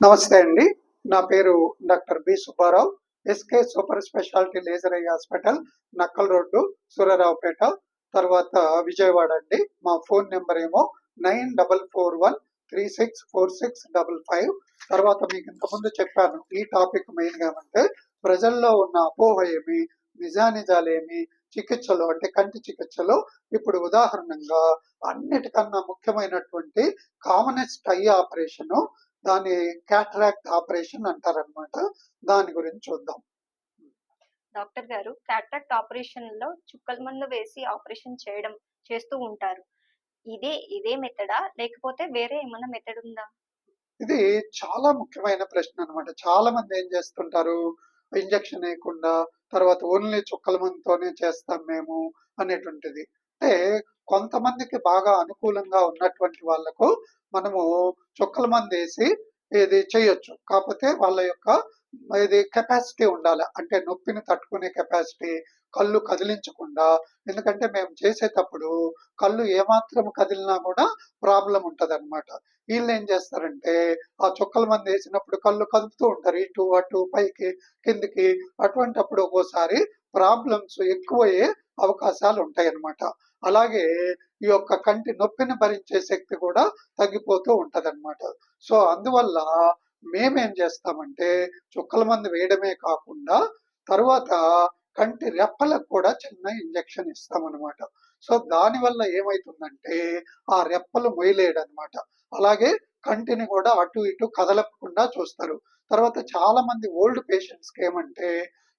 నమస్తే అండి. నా పేరు doctor B Subbarao. SK super speciality laser eye hospital Nakkal road Suryaraopet. తర్వాత విజయవాడ అండి. మా ఫోన్ నెంబర్ ఏమో nine double four one three six four six double five. తర్వాత మీకు ఇంతకుముందు చెప్పాను ఈ టాపిక్ మెయిన్గా అంటే ప్రజల్లో ఉన్న అపోహ ఏమి నిజానిజాలేమి చికిత్సలు అంటే కంటి చికిత్సలు ఇప్పుడు ఉదాహరణంగా అన్నిటికన్నా ముఖ్యమైనటువంటి కామనెస్ట్ ఐ ఆపరేషను దాని క్యాటరాక్ట్ ఆపరేషన్ అంటారనమాట దాని గురించి చూద్దాం. డాక్టర్ గారు క్యాట్రాక్ట్ ఆపరేషన్లో చుక్కల మందు వేసి ఆపరేషన్ చేయడం చేస్తూ ఉంటారు. ఇదే ఇదే మెథడా? లేకపోతే వేరే ఏమైనా మెథడ్ ఉందా? ఇది చాలా ముఖ్యమైన ప్రశ్న అన్నమాట. చాలా మంది ఏం చేస్తుంటారు? ఇంజక్షన్ వేయకుండా తర్వాత ఓన్లీ చుక్కల మందుతోనే చేస్తాం మేము అనేటువంటిది. అంటే కొంతమందికి బాగా అనుకూలంగా ఉన్నటువంటి వాళ్ళకు మనము చుక్కల మంది వేసి ఇది చేయొచ్చు. కాకపోతే వాళ్ళ యొక్క ఇది కెపాసిటీ ఉండాలి. అంటే నొప్పిని తట్టుకునే కెపాసిటీ కళ్ళు కదిలించకుండా. ఎందుకంటే మేము చేసేటప్పుడు కళ్ళు ఏమాత్రం కదిలినా కూడా ప్రాబ్లం ఉంటుంది అనమాట వీళ్ళు ఏం చేస్తారంటే ఆ చుక్కల మంది వేసినప్పుడు కళ్ళు కదుపుతూ ఉంటారు. ఇటు అటు పైకి కిందికి. అటువంటప్పుడు ఒక్కోసారి ప్రాబ్లమ్స్ ఎక్కువయ్యే అవకాశాలు ఉంటాయి అన్నమాట అలాగే ఈ యొక్క కంటి నొప్పిని భరించే శక్తి కూడా తగ్గిపోతూ ఉంటది సో అందువల్ల మేమేం చేస్తామంటే చుక్కల మంది వేయడమే కాకుండా తర్వాత కంటి రెప్పలకు కూడా చిన్న ఇంజెక్షన్ ఇస్తామన్నమాట. సో దానివల్ల ఏమవుతుందంటే ఏమైతుందంటే ఆ రెప్పలు మొయలేడు అనమాట అలాగే కంటిని కూడా అటు ఇటు కదలకుండా చూస్తారు. తర్వాత చాలా మంది ఓల్డ్ పేషెంట్స్కి ఏమంటే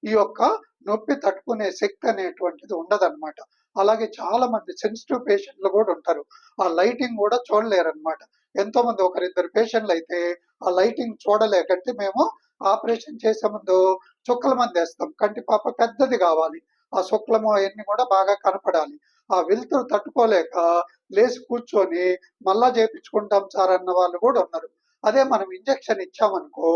ఈ యొక్క నొప్పి తట్టుకునే శక్తి అనేటువంటిది ఉండదన్నమాట. అలాగే చాలా మంది సెన్సిటివ్ పేషెంట్లు కూడా ఉంటారు. ఆ లైటింగ్ కూడా చూడలేరు అనమాట ఎంతో మంది ఒకరిద్దరు పేషెంట్లు అయితే ఆ లైటింగ్ చూడలేకంటే మేము ఆపరేషన్ చేసే ముందు చుక్కల మంది వేస్తాం. కంటి పాప పెద్దది కావాలి. ఆ శుక్లము అవన్నీ కూడా బాగా కనపడాలి. ఆ వెలుతురు తట్టుకోలేక లేచి కూర్చొని మళ్ళా చేపించుకుంటాం సార్ అన్న వాళ్ళు కూడా ఉన్నారు. అదే మనం ఇంజెక్షన్ ఇచ్చామనుకో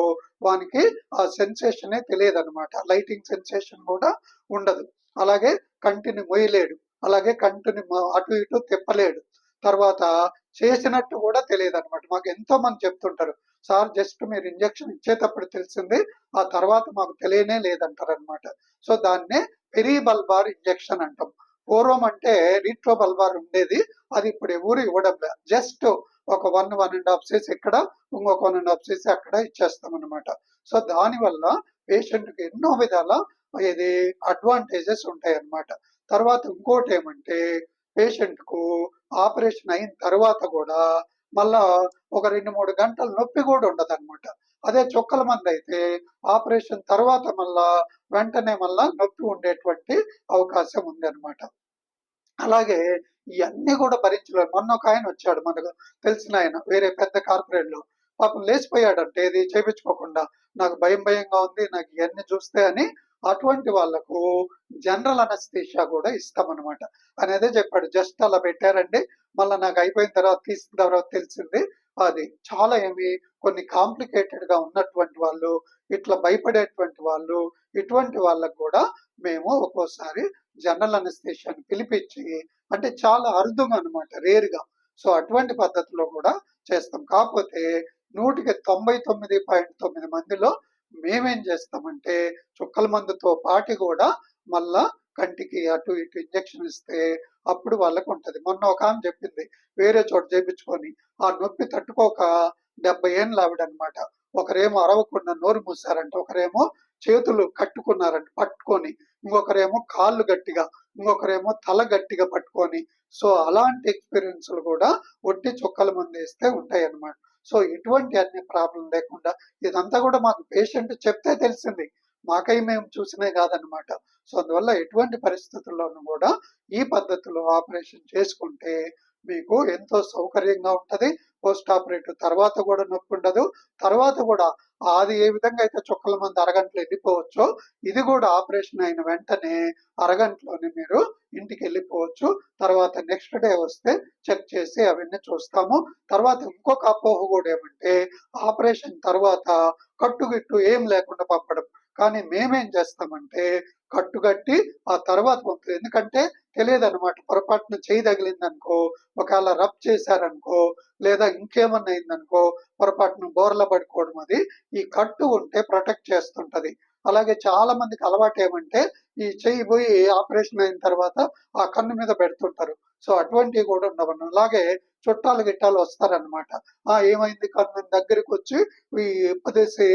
వానికి ఆ సెన్సేషనే తెలియదు అనమాట లైటింగ్ సెన్సేషన్ కూడా ఉండదు. అలాగే కంటిని మొయ్యలేడు అలాగే కంటిని అటు ఇటు తిప్పలేడు. తర్వాత చేసినట్టు కూడా తెలియదు అనమాట మాకు ఎంతో మంది చెప్తుంటారు సార్ జస్ట్ మీరు ఇంజెక్షన్ ఇచ్చేటప్పుడు తెలిసింది ఆ తర్వాత మాకు తెలియనే లేదంటారు అనమాట సో దాన్నే పెరిబల్బార్ ఇంజెక్షన్ అంటాం. పూర్వం అంటే రీట్రో బల్బార్ ఉండేది అది ఇప్పుడు ఎవరు ఇవ్వడం లేదు. జస్ట్ ఒక one one and half cc's ఇక్కడ ఇంకొక వన్ అండ్ హాఫ్ సీస్ అక్కడ ఇచ్చేస్తాం అనమాట సో దానివల్ల పేషెంట్కి ఎన్నో విధాల ఇది అడ్వాంటేజెస్ ఉంటాయి అన్నమాట తర్వాత ఇంకోటి ఏమంటే పేషెంట్కు ఆపరేషన్ అయిన తర్వాత కూడా మళ్ళా ఒక రెండు మూడు గంటలు నొప్పి కూడా ఉండదు అనమాట అదే చుక్కల మంది అయితే ఆపరేషన్ తర్వాత మళ్ళా వెంటనే మళ్ళా నొప్పి ఉండేటువంటి అవకాశం ఉంది అనమాట అలాగే ఇవన్నీ కూడా భరించలేదు మొన్న ఒక ఆయన వచ్చాడు మనకు తెలిసిన ఆయన వేరే పెద్ద కార్పొరేట్లో పాపం లేచిపోయాడంటే ఇది చేపించుకోకుండా. నాకు భయం భయంగా ఉంది నాకు ఇవన్నీ చూస్తే అని అటువంటి వాళ్ళకు జనరల్ అనస్థీషియా కూడా ఇస్తామన్నమాట. అనేదే చెప్పాడు జస్ట్ అలా పెట్టారండి మళ్ళీ నాకు అయిపోయిన తర్వాత తీసిన తర్వాత తెలిసింది. అది చాలా ఏమి కొన్ని కాంప్లికేటెడ్గా ఉన్నటువంటి వాళ్ళు ఇట్లా భయపడేటువంటి వాళ్ళు ఇటువంటి వాళ్ళకు కూడా మేము ఒక్కోసారి జనరల్ అనస్థేషియాని పిలిపించి అంటే చాలా అరుదుగా అనమాట రేరుగా. సో అటువంటి పద్ధతిలో కూడా చేస్తాం. కాకపోతే నూటికి తొంభై తొమ్మిది పాయింట్ తొమ్మిది మందిలో మేమేం చేస్తామంటే చుక్కల మందుతో పాటు కూడా మళ్ళా కంటికి అటు ఇటు ఇంజెక్షన్ ఇస్తే అప్పుడు వాళ్ళకు ఉంటుంది. మొన్న ఒక ఆమె చెప్పింది వేరే చోట చేపించుకొని ఆ నొప్పి తట్టుకోక డెబ్బై ఏళ్ళు ఆవిడనమాట ఒకరేమో అరవకుండా నోరు మూసారంట ఒకరేమో చేతులు కట్టుకున్నారంట పట్టుకొని ఇంకొకరేమో కాళ్ళు గట్టిగా ఇంకొకరేమో తల గట్టిగా పట్టుకొని. సో అలాంటి ఎక్స్పీరియన్స్లు కూడా ఒట్టి చుక్కల మంది వేస్తే ఉంటాయి అన్నమాట సో ఎటువంటి అన్ని ప్రాబ్లం లేకుండా ఇదంతా కూడా మాకు పేషెంట్ చెప్తే తెలిసింది. మాకై మేము చూసినే కాదనమాట సో అందువల్ల ఎటువంటి పరిస్థితుల్లోనూ కూడా ఈ పద్ధతిలో ఆపరేషన్ చేసుకుంటే మీకు ఎంతో సౌకర్యంగా ఉంటుంది పోస్ట్ ఆపరేటివ్ తర్వాత కూడా నొప్పి ఉండదు తర్వాత కూడా అది ఏ విధంగా అయితే చుక్కల మంది అరగంటలో వెళ్ళిపోవచ్చో ఇది కూడా ఆపరేషన్ అయిన వెంటనే అరగంటలోనే మీరు ఇంటికి వెళ్ళిపోవచ్చు. తర్వాత నెక్స్ట్ డే వస్తే చెక్ చేసి అవన్నీ చూస్తాము. తర్వాత ఇంకొక అపోహ కూడా ఏమంటే ఆపరేషన్ తర్వాత కట్టుగిట్టు ఏం లేకుండా పంపడం. కానీ మేమేం చేస్తామంటే కట్టుగట్టి ఆ తర్వాత పంపుతుంది ఎందుకంటే తెలియదు అనమాట పొరపాటున చేయి తగిలిందనుకో ఒకవేళ రబ్ చేశారనుకో లేదా ఇంకేమన్నా అయిందనుకో పొరపాటున బోర్ల పడుకోవడం అది ఈ కట్టు ఉంటే ప్రొటెక్ట్ చేస్తుంటది. అలాగే చాలా మందికి అలవాటు ఏమంటే ఈ చెయ్యి పోయి ఆపరేషన్ అయిన తర్వాత ఆ కన్ను మీద పెడుతుంటారు. సో అటువంటివి కూడా ఉండవన్న అలాగే చుట్టాలు గిట్టాలు వస్తారనమాట ఆ ఏమైంది కన్ను? దగ్గరికి వచ్చి ఈ ఉపదేశి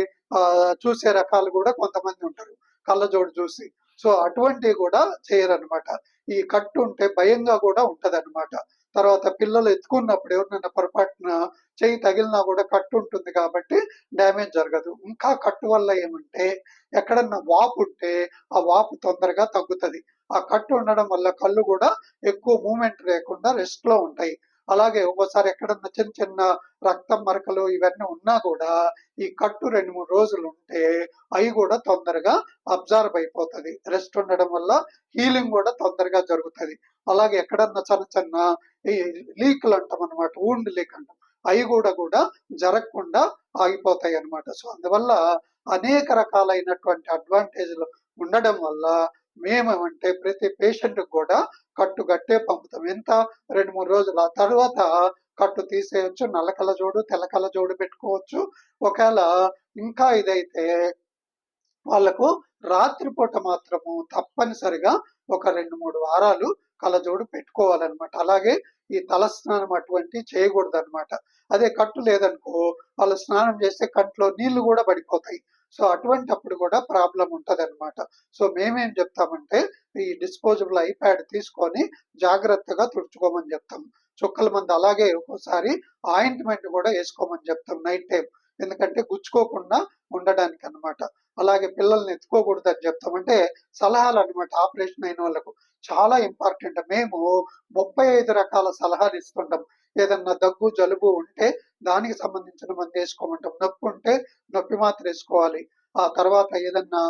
చూసే రకాలు కూడా కొంతమంది ఉంటారు. కళ్ళజోడు చూసి. సో అటువంటివి కూడా చేయరనమాట ఈ కట్టు ఉంటే భయంగా కూడా ఉంటదన్నమాట. తర్వాత పిల్లలు ఎత్తుకున్నప్పుడు ఎవరినైనా పొరపాటున చెయ్యి తగిలినా కూడా కట్టు ఉంటుంది కాబట్టి డ్యామేజ్ జరగదు. ఇంకా కట్టు వల్ల ఏమంటే ఎక్కడన్నా వాపు ఉంటే ఆ వాపు తొందరగా తగ్గుతుంది. ఆ కట్టు ఉండడం వల్ల కళ్ళు కూడా ఎక్కువ మూమెంట్ లేకుండా రెస్ట్లో ఉంటాయి. అలాగే ఒక్కోసారి ఎక్కడన్నా చిన్న చిన్న రక్తం మరకలు ఇవన్నీ ఉన్నా కూడా ఈ కట్టు రెండు మూడు రోజులు ఉంటే అవి కూడా తొందరగా అబ్జర్వ్ అయిపోతుంది. రెస్ట్ ఉండడం వల్ల హీలింగ్ కూడా తొందరగా జరుగుతుంది. అలాగే ఎక్కడన్నా చిన్న చిన్న ఈ లీక్లు అంటాం అనమాట ఊండ్ లీక్ అంటాం అవి కూడా కూడా జరగకుండా ఆగిపోతాయి అన్నమాట. సో అందువల్ల అనేక రకాలైనటువంటి అడ్వాంటేజ్లు ఉండడం వల్ల మేమేమంటే ప్రతి పేషెంట్ కూడా కట్టు గట్టే పంపుతాం. ఎంత? రెండు మూడు రోజులు. ఆ తర్వాత కట్టు తీసేయచ్చు నల్ల జోడు తెల్ల జోడు పెట్టుకోవచ్చు. ఒకవేళ ఇంకా ఇదైతే వాళ్ళకు రాత్రిపూట మాత్రము తప్పనిసరిగా ఒక రెండు మూడు వారాలు కలజోడు పెట్టుకోవాలన్నమాట. అలాగే ఈ తల స్నానం అటువంటి చేయకూడదు అనమాట అదే కట్టు లేదనుకో వాళ్ళు స్నానం చేస్తే కంట్లో నీళ్ళు కూడా పడిపోతాయి. సో అటువంటి అప్పుడు కూడా ప్రాబ్లం ఉంటుంది అనమాట సో మేమేం చెప్తామంటే ఈ డిస్పోజబుల్ ఐప్యాడ్ తీసుకొని జాగ్రత్తగా తుడుచుకోమని చెప్తాం. చుక్కల మంది అలాగే ఒక్కోసారి ఆయింట్మెంట్ కూడా వేసుకోమని చెప్తాం నైట్ టైం ఎందుకంటే గుచ్చుకోకుండా ఉండడానికి అన్నమాట అలాగే పిల్లల్ని ఎత్తుకోకూడదు అని చెప్తాం అంటే సలహాలు అన్నమాట ఆపరేషన్ అయిన వాళ్ళకు. చాలా ఇంపార్టెంట్. మేము ముప్పై ఐదు రకాల సలహాలు ఇస్తుంటాం. ఏదన్నా దగ్గు జలుబు ఉంటే దానికి సంబంధించిన మంది వేసుకోమంటాం నొప్పి ఉంటే నొప్పి మాత్రం వేసుకోవాలి. ఆ తర్వాత ఏదన్నా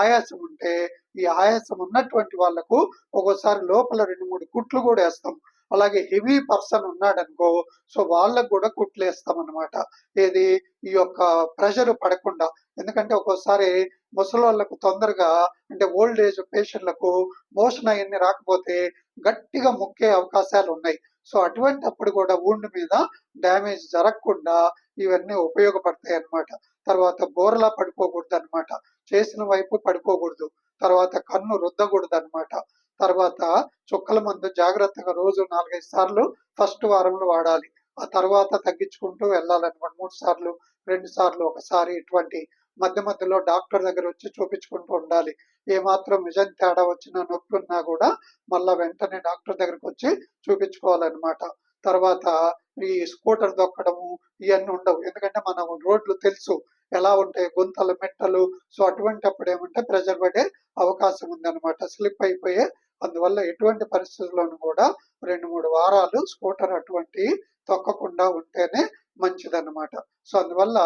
ఆయాసం ఉంటే ఈ ఆయాసం ఉన్నటువంటి వాళ్ళకు ఒక్కోసారి లోపల రెండు మూడు కుట్లు కూడా వేస్తాం. అలాగే హెవీ పర్సన్ ఉన్నాడనుకో సో వాళ్ళకు కూడా కుట్లు వేస్తాం అనమాట ఏది? ఈ యొక్క ప్రెషర్ పడకుండా. ఎందుకంటే ఒక్కోసారి ముసలోళ్ళకు తొందరగా అంటే ఓల్డ్ ఏజ్ పేషెంట్లకు మోషన్ అవన్నీ రాకపోతే గట్టిగా మొక్కే అవకాశాలు ఉన్నాయి సో అటువంటి అప్పుడు కూడా ఊండ్ మీద డ్యామేజ్ జరగకుండా ఇవన్నీ ఉపయోగపడతాయి అన్నమాట. తర్వాత బోర్లా పడుకోకూడదు అనమాట చేసిన వైపు పడుకోకూడదు తర్వాత కన్ను రుద్దకూడదు అనమాట తర్వాత చుక్కల మందు జాగ్రత్తగా రోజు నాలుగైదు సార్లు ఫస్ట్ వారంలో వాడాలి. ఆ తర్వాత తగ్గించుకుంటూ వెళ్ళాలన్నమాట. మూడు సార్లు రెండు సార్లు ఒకసారి ఇటువంటి మధ్య మధ్యలో డాక్టర్ దగ్గర వచ్చి చూపించుకుంటూ ఉండాలి. ఏ మాత్రం నిజం తేడా వచ్చినా నొప్పి ఉన్నా కూడా మళ్ళా వెంటనే డాక్టర్ దగ్గరకు వచ్చి చూపించుకోవాలన్నమాట. తర్వాత ఈ స్కూటర్ దొక్కడము ఇవన్నీ ఉండవు. ఎందుకంటే మనం రోడ్లు తెలుసు ఎలా ఉంటాయి గుంతలు మెట్టలు. సో అటువంటి అప్పుడు ఏమంటే ప్రెజర్ పడే అవకాశం ఉందన్నమాట. స్లిప్ అయిపోయే అందువల్ల ఎటువంటి పరిస్థితుల్లోనూ కూడా రెండు మూడు వారాలు స్కూటర్ అటువంటి తొక్కకుండా ఉంటేనే మంచిదన్నమాట. సో అందువల్ల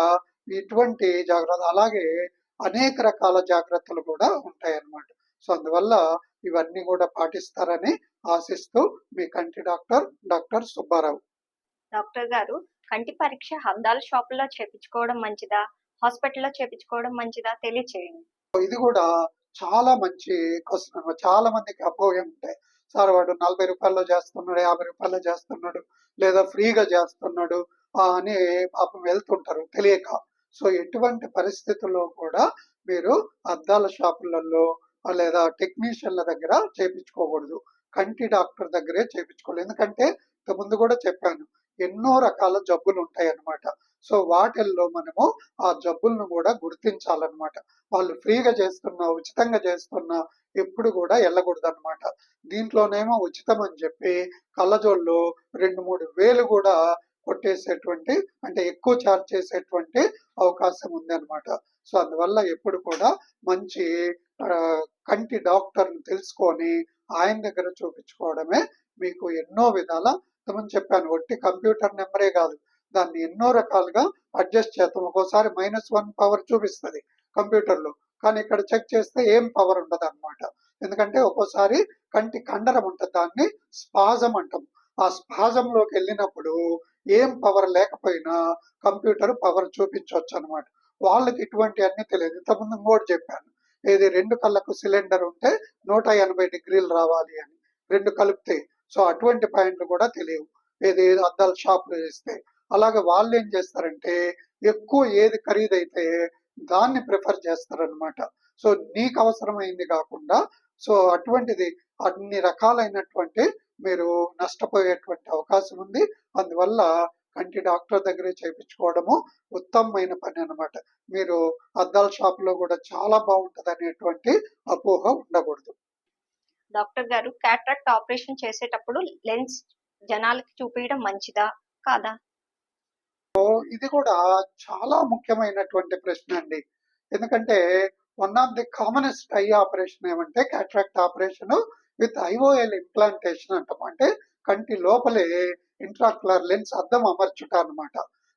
ఇటువంటి జాగ్రత్త అలాగే అనేక రకాల జాగ్రత్తలు కూడా ఉంటాయన్నమాట. సో అందువల్ల ఇవన్నీ కూడా పాటిస్తారని ఆశిస్తూ మీ కంటి డాక్టర్ డాక్టర్ సుబ్బారావు. డాక్టర్ గారు కంటి పరీక్ష హద్దాల షాపుల్లో చేపించుకోవడం మంచిదా? హాస్పిటల్లో చేపించుకోవడం మంచిదా? తెలియచేయండి. ఇది కూడా చాలా మంచి క్వశ్చన్ చాలా మందికి అపోహ ఉంటాయి. సార్ వాడు నలభై రూపాయల్లో చేస్తున్నాడు యాభై రూపాయల్లో చేస్తున్నాడు లేదా ఫ్రీగా చేస్తున్నాడు అని పాపం వెళ్తుంటారు. తెలియక సో ఎటువంటి పరిస్థితుల్లో కూడా మీరు అద్దాల షాపులలో లేదా టెక్నీషియన్ల దగ్గర చేపించుకోకూడదు. కంటి డాక్టర్ దగ్గరే చేపించుకోవాలి. ఎందుకంటే ముందు కూడా చెప్పాను ఎన్నో రకాల జబ్బులు ఉంటాయి అన్నమాట సో వాటిల్లో మనము ఆ జబ్బులను కూడా గుర్తించాలన్నమాట. వాళ్ళు ఫ్రీగా చేస్తున్నా ఉచితంగా చేస్తున్నా ఎప్పుడు కూడా వెళ్ళకూడదు అనమాట దీంట్లోనేమో ఉచితం అని చెప్పి కళ్ళజోళ్ళు రెండు మూడు వేలు కూడా కొట్టేసేటువంటి అంటే ఎక్కువ చార్జ్ చేసేటువంటి అవకాశం ఉంది అనమాట సో అందువల్ల ఎప్పుడు కూడా మంచి కంటి డాక్టర్ని తెలుసుకొని ఆయన దగ్గర చూపించుకోవడమే మీకు ఎన్నో విధాల తమని చెప్పాను ఒట్టి కంప్యూటర్ నెంబరే కాదు. దాన్ని ఎన్నో రకాలుగా అడ్జస్ట్ చేస్తాం. ఒక్కోసారి మైనస్ వన్ పవర్ చూపిస్తుంది కంప్యూటర్లో. కానీ ఇక్కడ చెక్ చేస్తే ఏం పవర్ ఉండదు అనమాట ఎందుకంటే ఒక్కోసారి కంటి కండరం ఉంటుంది దాన్ని స్పాజం అంటాం. ఆ స్పాజంలోకి వెళ్ళినప్పుడు ఏం పవర్ లేకపోయినా కంప్యూటర్ పవర్ చూపించవచ్చు అనమాట వాళ్ళకి ఇటువంటి అన్ని తెలియదు. ఇంతకుముందు ఇంకోటి చెప్పాను. ఏది రెండు కళ్ళకు సిలిండర్ ఉంటే నూట ఎనభై డిగ్రీలు రావాలి అని. రెండు కలిపితే. సో అటువంటి పాయింట్లు కూడా తెలియవు. ఏది అద్దాలు షాపులు చేస్తే. అలాగే వాళ్ళు ఏం చేస్తారంటే ఎక్కువ ఏది ఖరీదైతే దాన్ని ప్రిఫర్ చేస్తారనమాట సో నీకు అవసరమైంది కాకుండా సో అటువంటిది అన్ని రకాలైనటువంటి మీరు నష్టపోయేటువంటి అవకాశం ఉంది. అందువల్ల కంటి డాక్టర్ దగ్గరే చేయించుకోవడము ఉత్తమమైన పని అన్నమాట. మీరు అద్దాల షాప్లో కూడా చాలా బాగుంటది అనేటువంటి అపోహ ఉండకూడదు. డాక్టర్ గారు క్యాట్రాక్ట్ ఆపరేషన్ చేసేటప్పుడు లెన్స్ జనాలకి చూపించడం మంచిదా కాదా? ఇది కూడా చాలా ముఖ్యమైనటువంటి ప్రశ్న అండి. ఎందుకంటే one of the commonest eye operation ఏమంటే cataract operation with IOL implantation అంటాం. అంటే కంటి లోపలే ఇంట్రాక్యులర్ లెన్స్ అద్దం అమర్చుట అన్నమాట.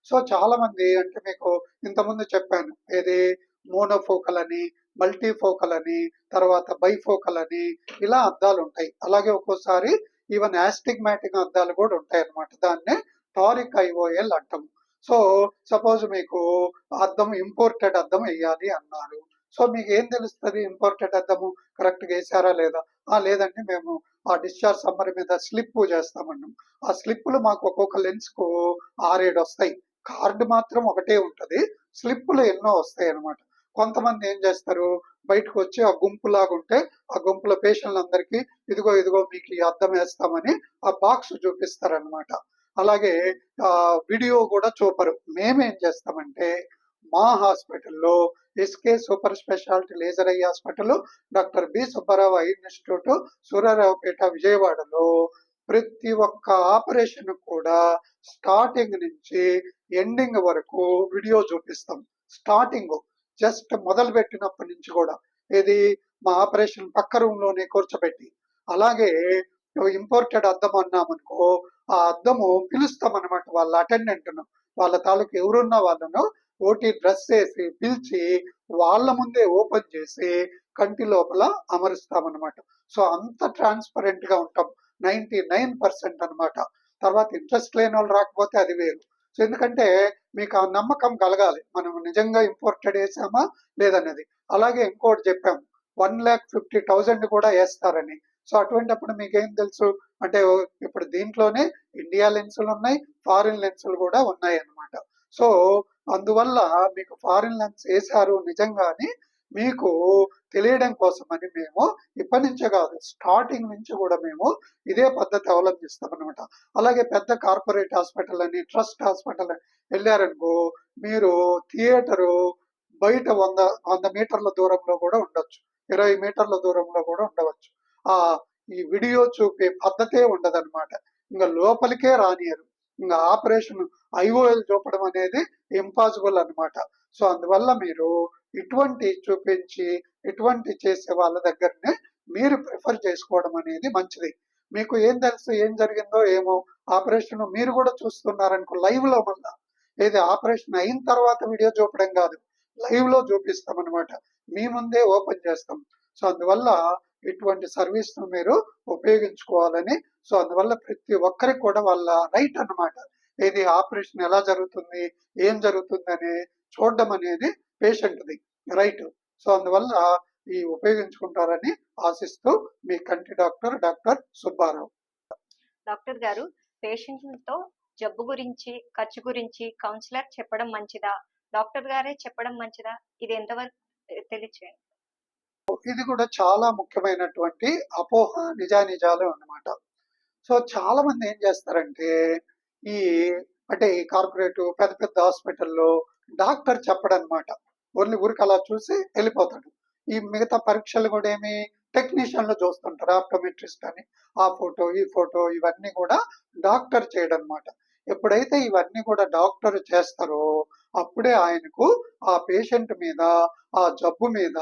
సో చాలా మంది అంటే మీకు ఇంతకుముందు చెప్పాను ఏది మోనోఫోకల్ అని మల్టీఫోకల్ అని తర్వాత బైఫోకల్ అని ఇలా అద్దాలు ఉంటాయి. అలాగే ఒక్కోసారి ఈవెన్ యాస్టిగ్మాటిక్ అద్దాలు కూడా ఉంటాయి అన్నమాట. దాన్నే టారిక్ ఐఓఎల్ అంటాము సో సపోజ్ మీకు అద్దం ఇంపోర్టెడ్ అద్దం వేయాలి అన్నారు. సో మీకు ఏం తెలుస్తుంది? ఇంపోర్టెడ్ అద్దము కరెక్ట్గా వేసారా లేదా? ఆ లేదంటే మేము ఆ డిశ్చార్జ్ సమ్మర్ మీద స్లిప్ చేస్తామన్నాం ఆ స్లిప్పులు మాకు ఒక్కొక్క లెన్స్కు ఆరేడు వస్తాయి. కార్డు మాత్రం ఒకటే ఉంటుంది. స్లిప్పులు ఎన్నో వస్తాయి అన్నమాట. కొంతమంది ఏం చేస్తారు? బయటకు వచ్చి ఆ గుంపులాగా ఉంటే ఆ గుంపుల పేషెంట్లందరికీ ఇదిగో ఇదిగో మీకు ఈ అద్దం వేస్తామని ఆ బాక్స్ చూపిస్తారనమాట అలాగే ఆ వీడియో కూడా చూపరు. మేమేం చేస్తామంటే మా హాస్పిటల్లో SK super speciality laser eye hospital doctor B Subbarao eye institute Suryaraopet విజయవాడలో. ప్రతి ఒక్క ఆపరేషన్ కూడా స్టార్టింగ్ నుంచి ఎండింగ్ వరకు వీడియో చూపిస్తాం. స్టార్టింగ్ జస్ట్ మొదలు పెట్టినప్పటి నుంచి కూడా. ఇది మా ఆపరేషన్ పక్క రూమ్లోనే కూర్చోబెట్టి. అలాగే ఇంపోర్టెడ్ అద్దం అన్నామనుకో ఆ అద్దము పిలుస్తాం అనమాట వాళ్ళ అటెండెంట్ను. వాళ్ళ తాలూకు ఎవరున్న వాళ్ళను ఓటీ డ్రెస్ వేసి పిలిచి వాళ్ళ ముందే ఓపెన్ చేసి కంటి లోపల అమరుస్తామన్నమాట. సో అంత ట్రాన్స్పరెంట్గా ఉంటాం. నైన్టీ నైన్ పర్సెంట్ అనమాట తర్వాత ఇంట్రెస్ట్ లేని వాళ్ళు రాకపోతే అది వేరు. సో ఎందుకంటే మీకు ఆ నమ్మకం కలగాలి. మనం నిజంగా ఇంపోర్టెడ్ వేసామా లేదన్నది. అలాగే ఇంకోటి చెప్పాం. వన్ ల్యాక్ ఫిఫ్టీ థౌజండ్ కూడా వేస్తారని. సో అటువంటిప్పుడు మీకేం తెలుసు? అంటే ఇప్పుడు దీంట్లోనే ఇండియా లెన్సులు ఉన్నాయి ఫారిన్ లెన్సులు కూడా ఉన్నాయి అన్నమాట సో అందువల్ల మీకు ఫారిన్ లంగ్స్ వేశారు నిజంగానే మీకు తెలియడం కోసమని మేము ఇప్పటి నుంచే కాదు స్టార్టింగ్ నుంచి కూడా మేము ఇదే పద్ధతి అవలంబిస్తాం అనమాట అలాగే పెద్ద కార్పొరేట్ హాస్పిటల్ అని ట్రస్ట్ హాస్పిటల్ అని వెళ్ళారనుకో మీరు థియేటరు బయట వంద వంద మీటర్ల దూరంలో కూడా ఉండొచ్చు. ఇరవై మీటర్ల దూరంలో కూడా ఉండవచ్చు. ఆ ఈ వీడియో చూపే పద్ధతే ఉండదన్నమాట. ఇంకా లోపలికే రానియరు. ఇంకా ఆపరేషన్ ఐఓఎల్ చూపడం అనేది ఇంపాసిబుల్ అనమాట సో అందువల్ల మీరు ఇటువంటి చూపించి ఇటువంటి చేసే వాళ్ళ దగ్గరనే మీరు ప్రిఫర్ చేసుకోవడం అనేది మంచిది. మీకు ఏం తెలుసు ఏం జరిగిందో ఏమో ఆపరేషన్ మీరు కూడా చూస్తున్నారనుకో లైవ్లో మళ్ళా. ఏది ఆపరేషన్ అయిన తర్వాత వీడియో చూపడం కాదు లైవ్లో చూపిస్తాం అనమాట మీ ముందే ఓపెన్ చేస్తాం. సో అందువల్ల ఇటువంటి సర్వీస్ను మీరు ఉపయోగించుకోవాలని. సో అందువల్ల ప్రతి ఒక్కరికి కూడా వాళ్ళ రైట్ అన్నమాట. ఏది ఆపరేషన్ ఎలా జరుగుతుంది ఏం జరుగుతుంది అని చూడడం అనేది పేషెంట్ది రైట్ సో అందువల్ల ఈ ఉపయోగించుకుంటారని ఆశిస్తూ మీ కంటి డాక్టర్ డాక్టర్ సుబ్బారావు. డాక్టర్ గారు పేషెంట్లతో జబ్బు గురించి ఖర్చు గురించి కౌన్సిలర్ చెప్పడం మంచిదా? డాక్టర్ గారే చెప్పడం మంచిదా? ఇది ఎంతవరకు తెలియచేయండి ఇది కూడా చాలా ముఖ్యమైనటువంటి అపోహ నిజానిజాలు అన్నమాట. సో చాలా మంది ఏం చేస్తారంటే ఈ అంటే ఈ కార్పొరేటివ్ పెద్ద పెద్ద హాస్పిటల్లో డాక్టర్ చెప్పడన్నమాట. ఓన్లీ ఊరికి అలా చూసి వెళ్ళిపోతాడు. ఈ మిగతా పరీక్షలు కూడా ఏమి టెక్నీషియన్లు చూస్తుంటారు ఆప్టోమెట్రిస్ట్ అని. ఆ ఫోటో ఈ ఫోటో ఇవన్నీ కూడా డాక్టర్ చేయడం అనమాట ఎప్పుడైతే ఇవన్నీ కూడా డాక్టర్ చేస్తారో అప్పుడే ఆయనకు ఆ పేషెంట్ మీద ఆ జబ్బు మీద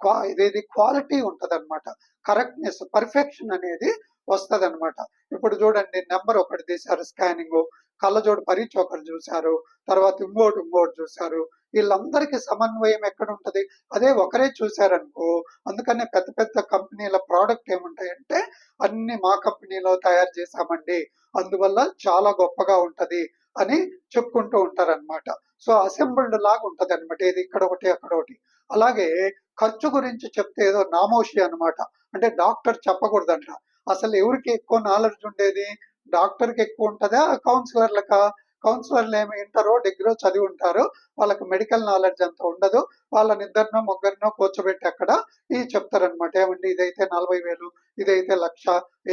క్వా- ఇదేది క్వాలిటీ ఉంటది అనమాట కరెక్ట్నెస్ పర్ఫెక్షన్ అనేది వస్తుంది అనమాట ఇప్పుడు చూడండి నెంబర్ ఒకటి తీశారు స్కానింగ్. కళ్ళజోడు పరీక్ష ఒకటి చూశారు. తర్వాత ఇంకోటి ఇంకోటి చూశారు. వీళ్ళందరికీ సమన్వయం ఎక్కడ ఉంటుంది అదే ఒకరే చూశారనుకో అందుకనే పెద్ద పెద్ద కంపెనీల ప్రోడక్ట్ ఏముంటాయంటే అన్ని మా కంపెనీలో తయారు చేశామండి. అందువల్ల చాలా గొప్పగా ఉంటది అని చెప్పుకుంటూ ఉంటారన్నమాట. సో అసెంబ్ల్డ్ లాగా ఉంటది అనమాట ఇది ఇక్కడ ఒకటి అక్కడ ఒకటి అలాగే ఖర్చు గురించి చెప్తే ఏదో నామోషి అన్నమాట. అంటే డాక్టర్ చెప్పకూడదంట. అసలు ఎవరికి ఎక్కువ నాలెడ్జ్ ఉండేది? డాక్టర్కి ఎక్కువ ఉంటుందా? కౌన్సిలర్లకా? కౌన్సిలర్లు ఏమి ఇంటరో డిగ్రీ చదివి ఉంటారు. వాళ్ళకి మెడికల్ నాలెడ్జ్ అంత ఉండదు. వాళ్ళని ఇద్దరినో ముగ్గురినో కూర్చోబెట్టి అక్కడ ఈ చెప్తారనమాట ఏమండి ఇదైతే నలభై వేలు ఇదైతే లక్ష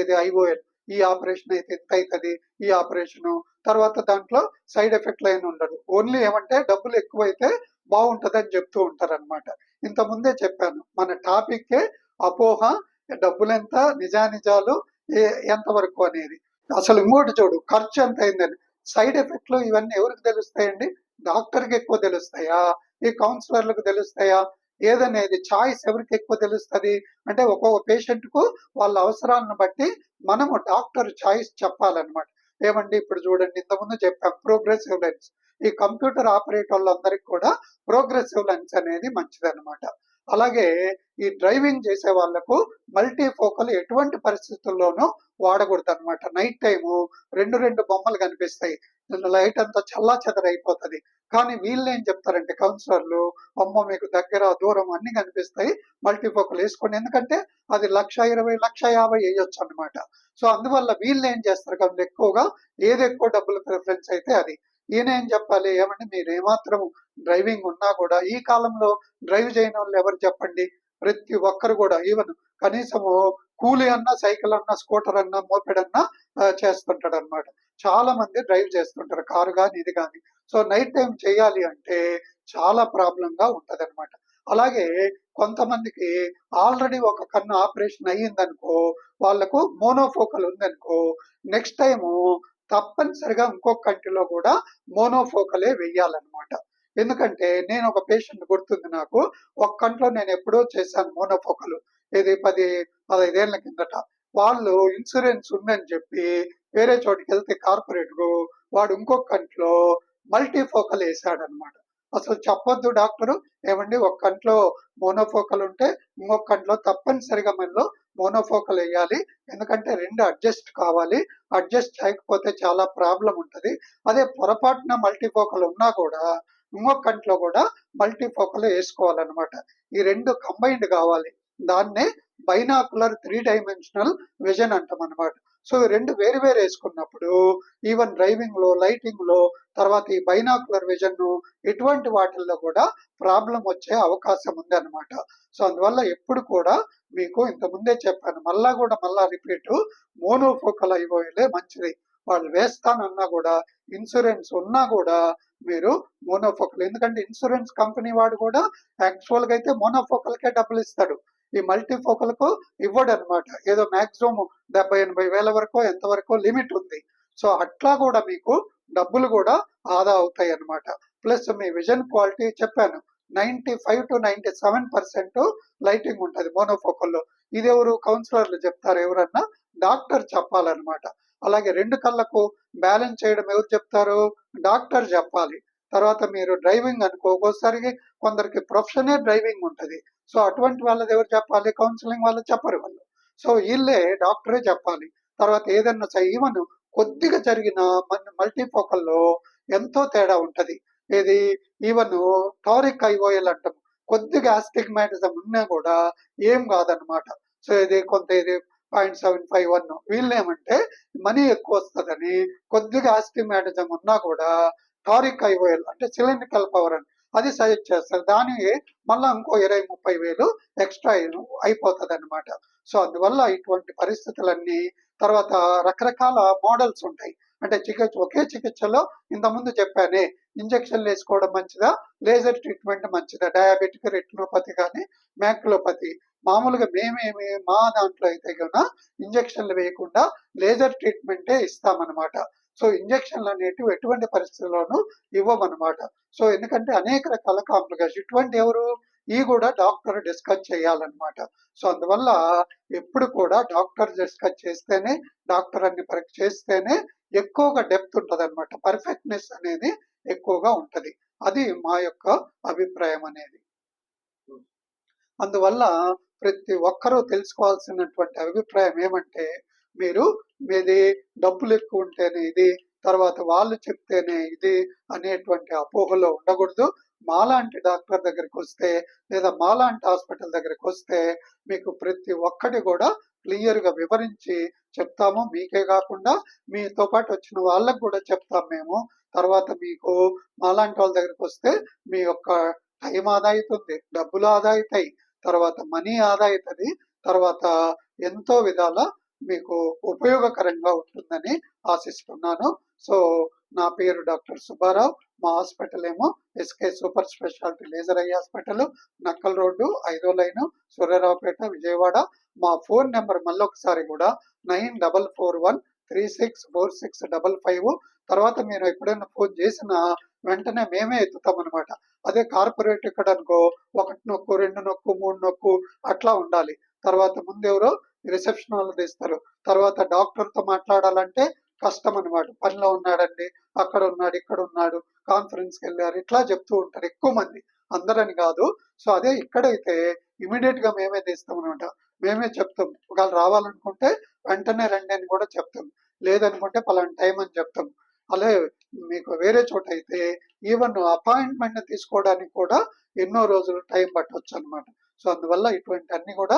ఇది ఐఓఎల్. ఈ ఆపరేషన్ అయితే ఎంత అవుతుంది ఈ ఆపరేషన్. తర్వాత దాంట్లో సైడ్ ఎఫెక్ట్లు అయిన ఉండదు. ఓన్లీ ఏమంటే డబ్బులు ఎక్కువైతే బాగుంటుందని చెప్తూ ఉంటారనమాట ఇంతకుముందే ముందే చెప్పాను మన టాపిక్ అపోహ డబ్బులు ఎంత నిజానిజాలు ఏ- ఎంతవరకు అనేది. అసలు ఇంకోటి చూడు ఖర్చు ఎంత అయిందని. సైడ్ ఎఫెక్ట్లు ఇవన్నీ ఎవరికి తెలుస్తాయండి? డాక్టర్కి ఎక్కువ తెలుస్తాయా? ఈ కౌన్సిలర్లకు తెలుస్తాయా? ఏదనేది చాయిస్ ఎవరికి ఎక్కువ తెలుస్తుంది? అంటే ఒక్కొక్క పేషెంట్కు వాళ్ళ అవసరాలను బట్టి మనము డాక్టర్ చాయిస్ చెప్పాలన్నమాట. ఏమండి ఇప్పుడు చూడండి ఇంతకుముందు చెప్పాం ప్రోగ్రెసివ్ లెన్స్. ఈ కంప్యూటర్ ఆపరేటర్లందరికీ కూడా ప్రోగ్రెసివ్ లెన్స్ అనేది మంచిదన్నమాట. అలాగే ఈ డ్రైవింగ్ చేసే వాళ్ళకు మల్టీ ఫోకల్ ఎటువంటి పరిస్థితుల్లోనూ వాడకూడదు అనమాట నైట్ టైము రెండు రెండు బొమ్మలు కనిపిస్తాయి. లైట్ అంతా చల్లా అయిపోతది. కానీ వీళ్ళు ఏం చెప్తారంటే కౌన్సిలర్లు అమ్మ మీకు దగ్గర దూరం అన్ని కనిపిస్తాయి మల్టీఫోకల్ వేసుకోండి. ఎందుకంటే అది లక్ష ఇరవై లక్ష యాభై వేయొచ్చు అనమాట సో అందువల్ల వీళ్ళు ఏం చేస్తారు? కాబట్టి ఎక్కువగా ఏది ఎక్కువ డబ్బులు ప్రిఫరెన్స్ అయితే అది. ఈయన ఏం చెప్పాలి? ఏమంటే మీరు ఏమాత్రం డ్రైవింగ్ ఉన్నా కూడా ఈ కాలంలో డ్రైవ్ చేయని వాళ్ళు ఎవరు చెప్పండి? ప్రతి ఒక్కరు కూడా ఈవెన్ కనీసము కూలి అన్నా సైకిల్ అన్నా స్కూటర్ అన్నా మోపెడ్ అన్నా చేస్తుంటాడు అనమాట చాలా మంది డ్రైవ్ చేస్తుంటారు కారు కానీ ఇది కానీ సో నైట్ టైం చేయాలి అంటే చాలా ప్రాబ్లంగా ఉంటది అనమాట అలాగే కొంతమందికి ఆల్రెడీ ఒక కన్ను ఆపరేషన్ అయ్యిందనుకో వాళ్ళకు మోనోఫోకల్ ఉందనుకో నెక్స్ట్ టైము తప్పనిసరిగా ఇంకొక కంటిలో కూడా మోనోఫోకలే వెయ్యాలన్నమాట. ఎందుకంటే నేను ఒక పేషెంట్ గుర్తుంది నాకు ఒక కంట్లో నేను ఎప్పుడో చేశాను మోనోఫోకలు. ఇది పది పదైదేళ్ళ కిందట. వాళ్ళు ఇన్సూరెన్స్ ఉందని చెప్పి వేరే చోటికి వెళ్తే కార్పొరేట్ వాడు ఇంకొక కంట్లో మల్టీఫోకల్ వేసాడనమాట అసలు చెప్పొద్దు డాక్టరు. ఏమండి ఒక కంట్లో మోనోఫోకల్ ఉంటే ఇంకొక కంట్లో తప్పనిసరిగా మనలో మోనోఫోకల్ వేయాలి. ఎందుకంటే రెండు అడ్జస్ట్ కావాలి. అడ్జస్ట్ చేయకపోతే చాలా ప్రాబ్లం ఉంటుంది. అదే పొరపాటున మల్టీఫోకల్ ఉన్నా కూడా ఇంకొక కంట్లో కూడా మల్టీఫోకల్ వేసుకోవాలన్నమాట. ఈ రెండు కంబైన్డ్ కావాలి. దాన్నే బైనాకులర్ త్రీ డైమెన్షనల్ విజన్ అంటాం అనమాట సో రెండు వేరు వేరు వేసుకున్నప్పుడు ఈవెన్ డ్రైవింగ్లో లైటింగ్లో తర్వాత ఈ బైనాకులర్ విజన్ ఇటువంటి వాటిల్లో కూడా ప్రాబ్లం వచ్చే అవకాశం ఉంది అనమాట సో అందువల్ల ఎప్పుడు కూడా మీకు ఇంత ముందే చెప్పాను మళ్ళా కూడా మళ్ళా రిపీట్ మోనోఫోకల్ అయిపోయేలే మంచిది. వాళ్ళు వేస్తానన్నా కూడా ఇన్సూరెన్స్ ఉన్నా కూడా మీరు మోనోఫోకల్ ఎందుకంటే ఇన్సూరెన్స్ కంపెనీ వాడు కూడా యాక్చువల్గా అయితే మోనోఫోకల్కే డబ్బులు ఇస్తాడు. ఈ మల్టీఫోకల్కు ఇవ్వడు అనమాట ఏదో మాక్సిమం డెబ్బై ఎనభై వేల వరకు ఎంతవరకు లిమిట్ ఉంది. సో అట్లా కూడా మీకు డబ్బులు కూడా ఆదా అవుతాయి అనమాట ప్లస్ మీ విజన్ క్వాలిటీ చెప్పాను. Ninety five to ninety seven percent lighting ఉంటుంది మోనోఫోకల్లో ఇది ఎవరు? కౌన్సిలర్లు చెప్తారు ఎవరన్నా? డాక్టర్ చెప్పాలన్నమాట. అలాగే రెండు కళ్ళకు బ్యాలెన్స్ చేయడం ఎవరు చెప్తారు? డాక్టర్ చెప్పాలి. తర్వాత మీరు డ్రైవింగ్ అనుకో ఒక్కోసారి కొందరికి ప్రొఫెషనే డ్రైవింగ్ ఉంటుంది. సో అటువంటి వాళ్ళది ఎవరు చెప్పాలి? కౌన్సిలింగ్ వాళ్ళు చెప్పరు వాళ్ళు. సో వీళ్ళే డాక్టరే చెప్పాలి. తర్వాత ఏదన్నా ఈవెన్ కొద్దిగా జరిగిన మల్టీఫోకల్లో ఎంతో తేడా ఉంటది. ఇది ఈవెన్ టారిక్ ఐఓఎల్ అంటాం. కొద్దిగా ఆస్టిగ్మాటిజం ఉన్నా కూడా ఏం కాదనమాట సో ఇది కొంత ఇది పాయింట్ సెవెన్ ఫైవ్ వన్. వీళ్ళు ఏమంటే మనీ ఎక్కువ వస్తుందని కొద్దిగా ఆస్టిగ్మాటిజం ఉన్నా కూడా టారిక్ ఐఓఎల్ అంటే సిలిండ్రికల్ పవర్ అని. అది సజెస్ట్ చేస్తారు. దానికి మళ్ళీ ఇంకో ఇరవై ముప్పై వేలు ఎక్స్ట్రా అయిపోతుంది అనమాట సో అందువల్ల ఇటువంటి పరిస్థితులన్నీ తర్వాత రకరకాల మోడల్స్ ఉంటాయి. అంటే చికిత్స ఒకే చికిత్సలో ఇంతకుముందు చెప్పానే ఇంజక్షన్లు వేసుకోవడం మంచిదా? లేజర్ ట్రీట్మెంట్ మంచిదా? డయాబెటిక్ రెటినోపతి కానీ మ్యాక్యులోపతి మామూలుగా మేమేమి మా దాంట్లో అయితే కనుక ఇంజక్షన్లు వేయకుండా లేజర్ ట్రీట్మెంటే ఇస్తామన్నమాట. సో ఇంజక్షన్లు అనేటివి ఎటువంటి పరిస్థితుల్లోనూ ఇవ్వమన్నమాట. సో ఎందుకంటే అనేక రకాల కాంప్లికేషన్ ఇటువంటి ఎవరు? ఈ కూడా డాక్టర్ డిస్కస్ చేయాలన్నమాట. సో అందువల్ల ఎప్పుడు కూడా డాక్టర్ డిస్కస్ చేస్తేనే డాక్టర్ అన్ని పరీక్ష చేస్తేనే ఎక్కువగా డెప్త్ ఉంటది అనమాట పర్ఫెక్ట్నెస్ అనేది ఎక్కువగా ఉంటది. అది మా యొక్క అభిప్రాయం అనేది. అందువల్ల ప్రతి ఒక్కరూ తెలుసుకోవాల్సినటువంటి అభిప్రాయం ఏమంటే మీరు మీది డబ్బులు ఎక్కువ ఉంటేనే ఇది తర్వాత వాళ్ళు చెప్తేనే ఇది అనేటువంటి అపోహలో ఉండకూడదు. మాలాంటి డాక్టర్ దగ్గరికి వస్తే లేదా మాలాంటి హాస్పిటల్ దగ్గరికి వస్తే మీకు ప్రతి ఒక్కటి కూడా క్లియర్గా వివరించి చెప్తాము. మీకే కాకుండా మీతో పాటు వచ్చిన వాళ్ళకు కూడా చెప్తాం మేము. తర్వాత మీకు మాలాంటి వాళ్ళ దగ్గరికి వస్తే మీ యొక్క టైం ఆదా అవుతుంది డబ్బులు ఆదా అవుతాయి. తర్వాత మనీ ఆదా అవుతుంది. తర్వాత ఎంతో విధాల మీకు ఉపయోగకరంగా ఉంటుందని ఆశిస్తున్నాను. సో నా పేరు డాక్టర్ సుబ్బారావు. మా హాస్పిటల్ ఏమో SK super speciality laser eye hospital Nakkal road ఐదో లైన్ సూర్యరావుపేట విజయవాడ. మా ఫోన్ నెంబర్ మళ్ళీ ఒకసారి కూడా nine double four one three six four six double five. తర్వాత మీరు ఎప్పుడైనా ఫోన్ చేసినా వెంటనే మేమే ఎత్తుతాం అనమాట అదే కార్పొరేట్ ఇక్కడ అనుకో ఒకటి నొక్కు రెండు నొక్కు మూడు నొక్కు అట్లా ఉండాలి. తర్వాత ముందెవరో ఎవరో రిసెప్షన్ వాళ్ళు తీస్తారు. తర్వాత డాక్టర్తో మాట్లాడాలంటే కష్టం అనమాట పనిలో ఉన్నాడండి అక్కడ ఉన్నాడు ఇక్కడ ఉన్నాడు కాన్ఫరెన్స్కి వెళ్ళారు ఇట్లా చెప్తూ ఉంటారు ఎక్కువ మంది. అందరని కాదు. సో అదే ఇక్కడైతే ఇమీడియట్గా మేమే తీస్తాం అనమాట మేమే చెప్తాం. ఒకవేళ రావాలనుకుంటే వెంటనే రండి అని కూడా చెప్తాం. లేదనుకుంటే పలానా టైం అని చెప్తాం. అలాగే మీకు వేరే చోట అయితే ఈవెన్ అపాయింట్మెంట్ తీసుకోవడానికి కూడా ఎన్నో రోజులు టైం పట్టవచ్చు అనమాట సో అందువల్ల ఇటువంటి అన్ని కూడా